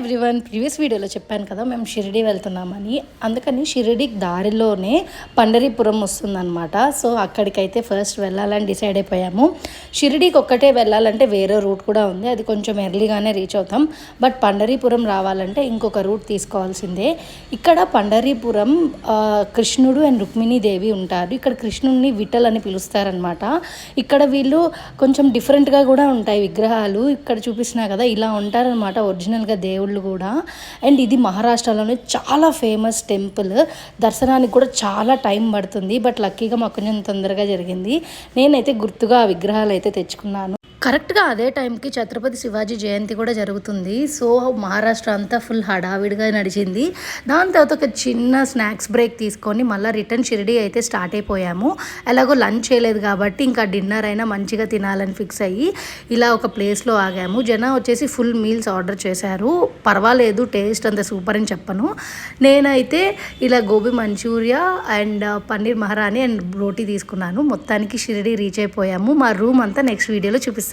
Everyone previous వీడియోలో చెప్పాను కదా మేము షిరిడి వెళ్తున్నామని. అందుకని షిరిడి దారిలోనే పండరీపురం వస్తుందన్నమాట. సో అక్కడికైతే ఫస్ట్ వెళ్ళాలని డిసైడ్ అయిపోయాము. షిరిడికి ఒక్కటే వెళ్ళాలంటే వేరే రూట్ కూడా ఉంది. అది కొంచెం ఎర్లీగానే రీచ్ అవుతాం. బట్ పండరీపురం రావాలంటే ఇంకొక రూట్ తీసుకోవాల్సిందే. ఇక్కడ పండరీపురం కృష్ణుడు అండ్ రుక్మిణీదేవి ఉంటారు. ఇక్కడ కృష్ణుడిని విఠల్ అని పిలుస్తారనమాట ఇక్కడ వీళ్ళు కొంచెం డిఫరెంట్గా కూడా ఉంటాయి విగ్రహాలు. ఇక్కడ చూపిస్తున్నా కదా ఇలా ఉంటారనమాట ఒరిజినల్గా టెంపుల్ కూడా. అండ్ ఇది మహారాష్ట్రలోనే చాలా ఫేమస్ టెంపుల్. దర్శనానికి కూడా చాలా టైం పడుతుంది. బట్ లక్కీగా మాకు కొంచెం తొందరగా జరిగింది. నేనైతే గుర్తుగా ఆ విగ్రహాలు అయితే తెచ్చుకున్నాను. కరెక్ట్గా అదే టైంకి ఛత్రపతి శివాజీ జయంతి కూడా జరుగుతుంది. సో మహారాష్ట్ర అంతా ఫుల్ హడావిడిగా నడిచింది. దాని తర్వాత ఒక చిన్న స్నాక్స్ బ్రేక్ తీసుకొని మళ్ళీ రిటర్న్ షిరిడి అయితే స్టార్ట్ అయిపోయాము. ఎలాగో లంచ్ చేయలేదు కాబట్టి ఇంకా డిన్నర్ అయినా మంచిగా తినాలని ఫిక్స్ అయ్యి ఇలా ఒక ప్లేస్లో ఆగాము. జన వచ్చేసి ఫుల్ మీల్స్ ఆర్డర్ చేశారు. పర్వాలేదు టేస్ట్ అంత సూపర్ అని చెప్పను. నేనైతే ఇలా గోబీ మంచూరియా అండ్ పన్నీర్ మహారాణి అండ్ రోటీ తీసుకున్నాను. మొత్తానికి షిరిడి రీచ్ అయిపోయాము. మా రూమ్ అంతా నెక్స్ట్ వీడియోలో చూపిస్తాను.